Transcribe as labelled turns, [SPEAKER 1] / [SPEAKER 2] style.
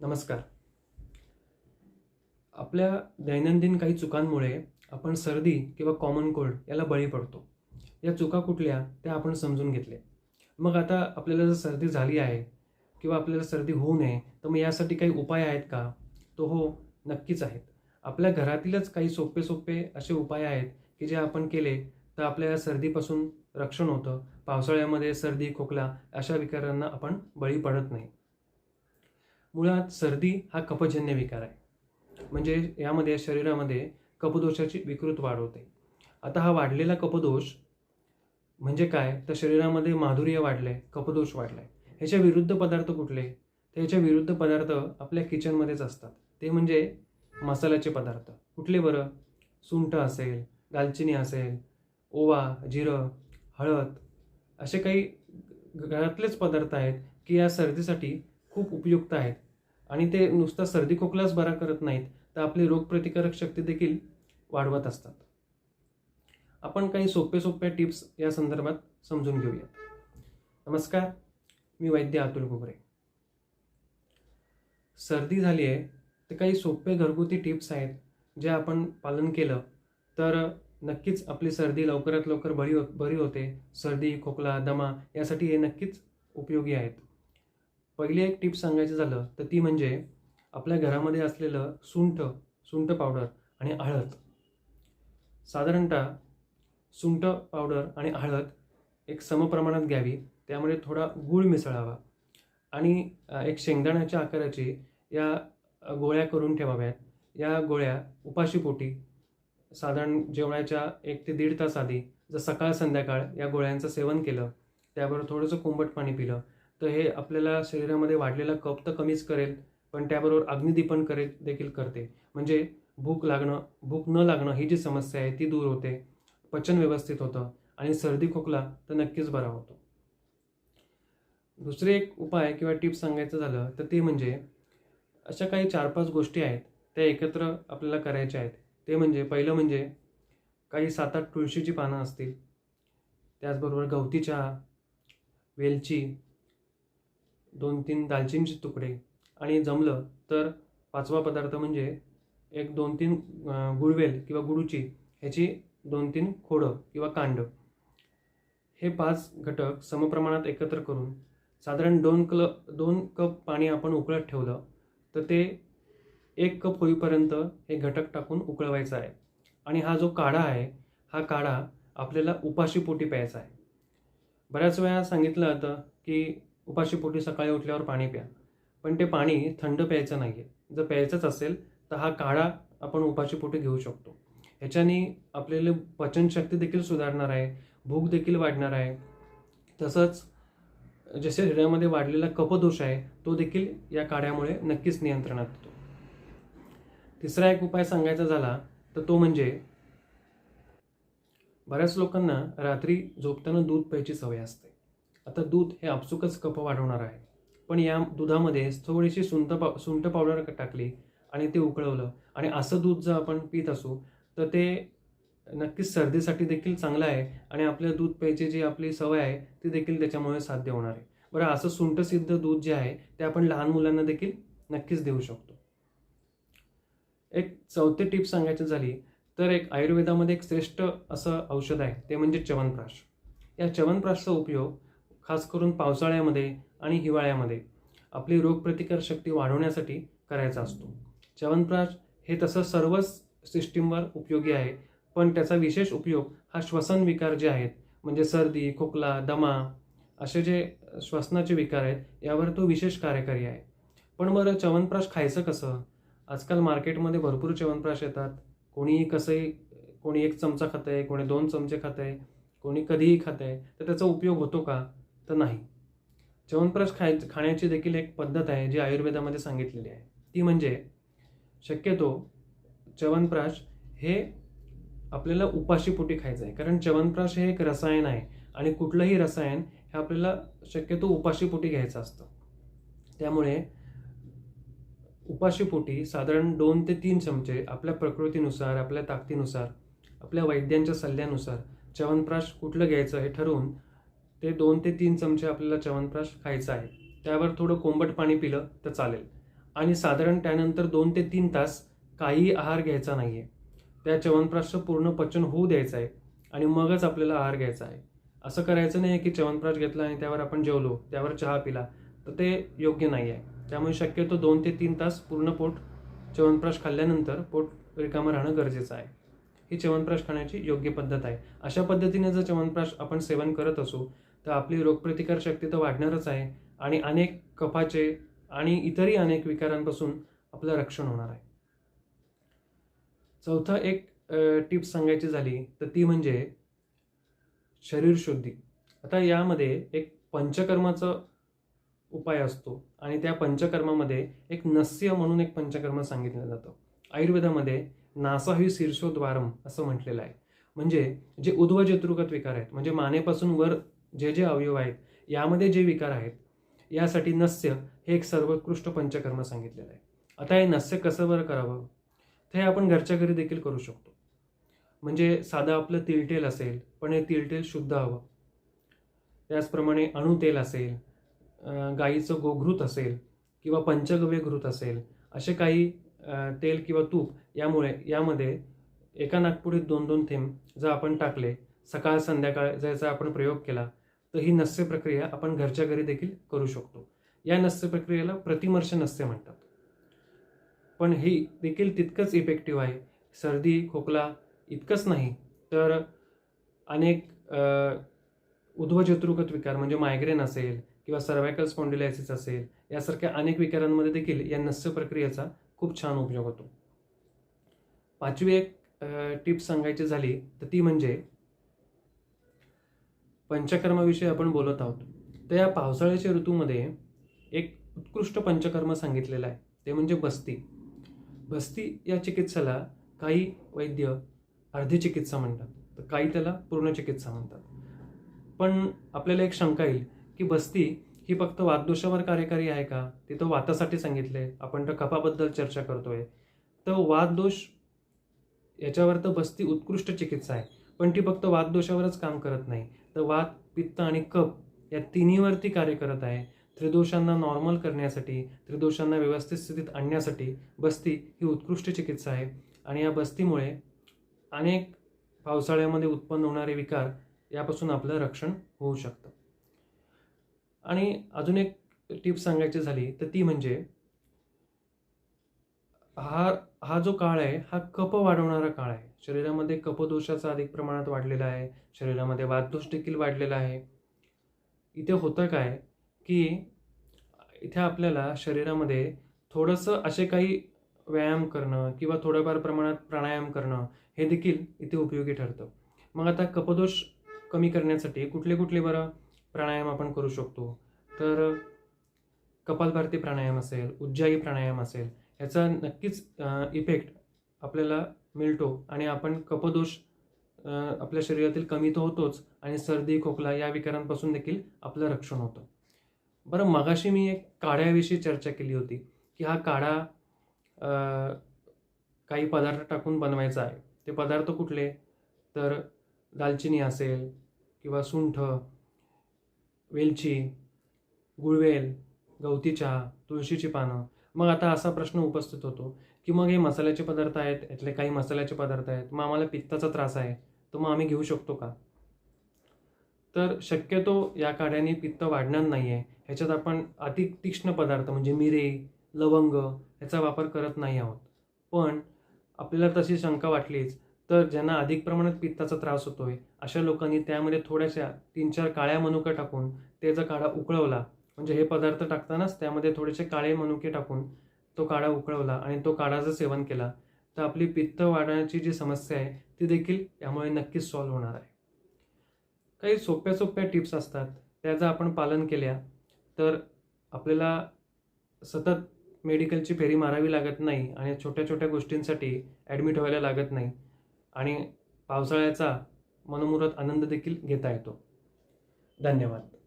[SPEAKER 1] नमस्कार. आपल्या दैनंदिन काही चुकांमुळे आपण सर्दी किंवा कॉमन कोल्ड याला बळी पडतो. या चुका कुठल्या त्या आपण समजून घेतले. मग आता आपल्याला जर सर्दी झाली आहे किंवा आपल्याला सर्दी होऊ नये तर मग यासाठी काही उपाय आहेत का? तो हो नक्कीच आहेत. आपल्या घरातीलच काही सोपे सोपे असे उपाय आहेत की जे आपण केले तर आपल्या सर्दीपासून रक्षण होतं. पावसाळ्यामध्ये सर्दी खोकला अशा विकारांना आपण बळी पडत नाही. मुळात सर्दी हा कपजन्य विकार आहे. म्हणजे यामध्ये शरीरामध्ये कपदोषाची विकृत वाढ होते. आता हा वाढलेला कपदोष म्हणजे काय? तर शरीरामध्ये माधुर्य वाढलंय कपदोष वाढलाय. ह्याच्या विरुद्ध पदार्थ कुठले? तर ह्याच्या विरुद्ध पदार्थ आपल्या किचनमध्येच असतात. ते म्हणजे मसाल्याचे पदार्थ. कुठले बरं? सुंठ असेल दालचिनी असेल ओवा जिरं हळद असे काही घरातलेच पदार्थ आहेत की या सर्दीसाठी खूप उपयुक्त आहेत. आणि ते नुसता सर्दी खोकलाच बरा करत नाहीत तर आपली रोगप्रतिकारक शक्ती देखील वाढवत असतात. आपण काही सोपे सोप्या टिप्स या संदर्भात समजून घेऊयात नमस्कार मी वैद्य अतुल घुगरे सर्दी झाली आहे तर काही सोपे घरगुती टिप्स आहेत जे आपण पालन केलं तर नक्कीच आपली सर्दी लवकरात लवकर बरी हो बरी होते. सर्दी खोकला दमा यासाठी हे नक्कीच उपयोगी आहेत. पहिली एक टिप सांगायचं झालं तर ती म्हणजे आपल्या घरामध्ये असलेलं सुंठ सुंठ पावडर आणि हळद साधारणतः सुंठ पावडर आणि हळद एक समप्रमाणात घ्यावी त्यामध्ये थोडा गूळ मिसळावा आणि एक शेंगदाण्याच्या आकाराची या गोळ्या करून ठेवाव्यात. या गोळ्या उपाशीपोटी साधारण जेवणाच्या एक ते दीड तास आधी जर सकाळ संध्याकाळ या गोळ्यांचं सेवन केलं त्याबरोबर थोडंसं कोंबट पाणी पिलं तर हे आपल्याला शरीरामध्ये वाढलेला कप तर कमीच करेल पण त्याबरोबर अग्निदीपन करेल देखील करते. म्हणजे भूक लागणं भूक न लागणं ही जी समस्या आहे ती दूर होते पचन व्यवस्थित होतं आणि सर्दी खोकला तर नक्कीच बरा होतो. दुसरे एक उपाय किंवा टिप्स सांगायचं झालं तर ते म्हणजे अशा काही चार पाच गोष्टी आहेत त्या एकत्र आपल्याला करायच्या आहेत. ते म्हणजे पहिलं म्हणजे काही सात आठ तुळशीची पानं असतील त्याचबरोबर गवती चहा वेलची दोन तीन दालचिनीचे तुकडे आणि जमलं तर पाचवा पदार्थ म्हणजे एक दोन तीन गुळवेल किंवा गुळूची ह्याची दोन तीन खोडं किंवा कांड. हे पाच घटक समप्रमाणात एकत्र करून साधारण दोन कल दोन कप पाणी आपण उकळत ठेवलं तर ते एक कप होईपर्यंत हे घटक टाकून उकळवायचं आहे. आणि हा जो काढा आहे हा काढा आपल्याला उपाशीपोटी प्यायचा आहे. बऱ्याच वेळा सांगितलं जातं की उपाशीपोटी सकाळी उठल्यावर पाणी प्या. पण ते पाणी थंड प्यायचं नाही आहे जर प्यायचंच असेल तर हा काढा आपण उपाशीपोटी घेऊ शकतो. ह्याच्याने आपल्याला पचनशक्ती देखील सुधारणार आहे भूक देखील वाढणार आहे. तसंच जसे शरीरामध्ये वाढलेला कपदोष आहे तो देखील या काढ्यामुळे नक्कीच नियंत्रणात येतो. तिसरा एक उपाय सांगायचा झाला तर तो म्हणजे बऱ्याच लोकांना रात्री झोपताना दूध प्यायची सवय असते. आता दूध हे आपसुकच कफ वाढवणार आहे. पण या दुधामध्ये थोडीशी सुंत पाव सुंट पावडर टाकली आणि ते उकळवलं. आणि असं दूध जर आपण पित असू तर ते नक्कीच सर्दीसाठी देखील चांगलं आहे आणि आपल्या दूध प्यायची जी आपली सवय आहे ती देखील त्याच्यामुळे साध्य होणार आहे. बरं असं सुंटसिद्ध दूध जे आहे ते आपण लहान मुलांना देखील नक्कीच देऊ शकतो. एक चौथी टिप सांगायची झाली तर एक आयुर्वेदामध्ये एक श्रेष्ठ असं औषध आहे ते म्हणजे च्यवनप्राश. या च्यवनप्राशचा उपयोग खास करून पावसाळ्यामध्ये आणि हिवाळ्यामध्ये. आपली रोगप्रतिकार शक्ती वाढवण्यासाठी करायचा असतो. च्यवनप्राश हे तसं सर्वच सिस्टीमवर उपयोगी आहे पण त्याचा विशेष उपयोग हा श्वसन विकार जे आहेत म्हणजे सर्दी खोकला दमा असे जे श्वसनाचे विकार आहेत यावर तो विशेष कार्यकारी आहे. पण बरं च्यवनप्राश खायचं कसं? आजकाल मार्केटमध्ये भरपूर च्यवनप्राश येतात. कोणीही कसंही कोणी एक चमचा खात आहे कोणी दोन चमचे खात आहे कोणी कधीही खात आहे तर त्याचा उपयोग होतो का? तर नाही. च्यवनप्राश खाय खाण्याची देखील एक पद्धत आहे जी आयुर्वेदामध्ये सांगितलेली आहे. ती म्हणजे शक्यतो च्यवनप्राश हे आपल्याला उपाशीपोटी खायचं आहे. कारण च्यवनप्राश हे एक रसायन आहे आणि कुठलंही रसायन हे आपल्याला शक्यतो उपाशीपोटी घ्यायचं असतं. त्यामुळे उपाशीपोटी साधारण दोन ते तीन चमचे आपल्या प्रकृतीनुसार आपल्या ताकदीनुसार आपल्या वैद्यांच्या सल्ल्यानुसार च्यवनप्राश कुठलं घ्यायचं हे ठरवून ते दोन ते तीन चमचे आपल्याला च्यवनप्राश खायचं आहे. त्यावर थोडं कोंबट पाणी पिलं तर चालेल. आणि साधारण त्यानंतर दोन ते तीन तास काहीही आहार घ्यायचा नाही आहे त्या च्यवनप्राशचं पूर्ण पचन होऊ द्यायचं आहे आणि मगच आपल्याला आहार घ्यायचा आहे. असं करायचं नाही आहे की च्यवनप्राश घेतला आणि त्यावर आपण जेवलो त्यावर चहा पिला तर ते योग्य नाही आहे त्यामुळे शक्यतो दोन ते तीन तास पूर्ण पोट च्यवनप्राश खाल्ल्यानंतर पोट रिकामं राहणं गरजेचं आहे. ही च्यवनप्राश खाण्याची योग्य पद्धत आहे. अशा पद्धतीने जर च्यवनप्राश आपण सेवन करत असू तर आपली रोगप्रतिकार शक्ती तर वाढणारच आहे आणि अनेक कफाचे आणि इतरही अनेक विकारांपासून आपलं रक्षण होणार आहे. चौथा एक टिप सांगायची झाली तर ती म्हणजे शरीर शुद्धी. आता यामध्ये एक पंचकर्माचा उपाय असतो आणि त्या पंचकर्मामध्ये एक नस्य म्हणून एक पंचकर्म सांगितलं जातं. आयुर्वेदामध्ये नासाही शीर्षोद्वारम असं म्हटलेलं आहे. म्हणजे जे उद्व विकार आहेत म्हणजे मानेपासून वर जे जे अवयव आहेत यामध्ये जे विकार आहेत यासाठी नस्य हे एक सर्वोत्कृष्ट पंचकर्म सांगितलेलं आहे. आता हे नस्य कसं बरं करावं? ते आपण घरच्या घरी देखील करू शकतो. म्हणजे साधं आपलं तिलटेल असेल पण हे तिलटेल शुद्ध हवं. त्याचप्रमाणे अणुतेल असेल गाईचं गोघृत असेल किंवा पंचगव्य घृत असेल असे काही तेल किंवा तूप यामुळे यामध्ये एका नागपुडीत दोन दोन थेंब जर आपण टाकले सकाळ संध्याकाळ जायचा आपण प्रयोग केला तर ही नस्य प्रक्रिया आपण घरच्या घरी देखील करू शकतो. या नस्य प्रक्रियेला प्रतिमर्श नस्य म्हणतात. पण ही देखील तितकंच इफेक्टिव्ह आहे. सर्दी खोकला इतकंच नाही तर अनेक अ, विकार म्हणजे मायग्रेन असेल किंवा सर्वायकल स्पॉन्डिलायसिस असेल यासारख्या अनेक विकारांमध्ये देखील या नस्य प्रक्रियेचा खूप छान उपयोग होतो. पाचवी एक टिप्स सांगायची झाली तर ती म्हणजे पंचकर्माविषयी आपण बोलत आहोत. तर या पावसाळ्याच्या ऋतूमध्ये एक उत्कृष्ट पंचकर्म सांगितलेलं आहे. ते म्हणजे बस्ती. बस्ती या चिकित्सेला काही वैद्य अर्धी चिकित्सा म्हणतात. तर काही त्याला पूर्ण चिकित्सा म्हणतात. पण आपल्याला एक शंका येईल की बस्ती ही फक्त वातदोषावर कार्यकारी आहे का? तिथं वातासाठी सांगितले आपण तर कफाबद्दल चर्चा करतोय. तर वातदोष याच्यावर तर बस्ती उत्कृष्ट चिकित्सा आहे. पण ती फक्त वातदोषावरच काम करत नाही. तर वात पित्त आणि कप या तिन्हीवरती कार्य करत आहे. त्रिदोषांना नॉर्मल करण्यासाठी त्रिदोषांना व्यवस्थित स्थितीत आणण्यासाठी बस्ती ही उत्कृष्ट चिकित्सा आहे. आणि या बस्तीमुळे अनेक पावसाळ्यामध्ये उत्पन्न होणारे विकार यापासून आपलं रक्षण होऊ शकतं. आणि अजून एक टिप सांगायची झाली तर ती म्हणजे हा हा जो काळ आहे हा कप वाढवणारा काळ आहे. शरीरामध्ये कपदोषाचा अधिक प्रमाणात वाढलेला आहे. शरीरामध्ये वातदोष देखील वाढलेला आहे. इथे होतं काय की इथे आपल्याला शरीरामध्ये थोडंसं असे काही व्यायाम करणं किंवा थोड्याफार प्रमाणात प्राणायाम करणं हे देखील इथे उपयोगी ठरतं. मग आता कपदोष कमी करण्यासाठी कुठले कुठले बरं प्राणायाम आपण करू शकतो? तर कपालभारती प्राणायाम असेल उज्जाई प्राणायाम असेल ह्याचा नक्कीच इफेक्ट आपल्याला मिळतो आणि आपण कपदोष आपल्या शरीरातील कमी तर होतोच आणि सर्दी खोकला या विकारांपासून देखील आपलं रक्षण होतं. बरं मगाशी मी एक काढ्याविषयी चर्चा केली होती की हा काढा काही पदार्थ टाकून बनवायचा आहे. ते पदार्थ कुठले? तर दालचिनी असेल किंवा सुंठ वेलची गुळवेल गवती चहा तुळशीची पानं मग आता असा प्रश्न उपस्थित होतो की मग हे मसाल्याचे पदार्थ आहेत यातले काही मसाल्याचे पदार्थ आहेत मग आम्हाला पित्ताचा त्रास आहे तर मग आम्ही घेऊ शकतो का? तर शक्यतो या काड्याने पित्त वाढणार नाही आहे ह्याच्यात आपण अति तीक्ष्ण पदार्थ म्हणजे मिरे लवंग ह्याचा वापर करत नाही आहोत. पण आपल्याला तशी शंका वाटलीच तर ज्यांना अधिक प्रमाणात पित्ताचा त्रास होतोय अशा लोकांनी त्यामध्ये थोड्याशा तीन चार काळ्या मनुका टाकून त्याचा काढा उकळवला. म्हणजे हे पदार्थ टाकतानाच त्यामध्ये थोडेसे काळे मनुके टाकून तो काढा उकळवला आणि तो काढा जर सेवन केला तर आपली पित्त वाढण्याची जी समस्या आहे ती देखील यामुळे नक्कीच सॉल्व्ह होणार आहे. काही सोप्या सोप्या टिप्स असतात त्या जर आपण पालन केल्या तर आपल्याला सतत मेडिकलची फेरी मारावी लागत नाही आणि छोट्या छोट्या गोष्टींसाठी ॲडमिट व्हायला लागत नाही आणि पावसाळ्याचा मनमुराद आनंद देखील घेता येतो. धन्यवाद.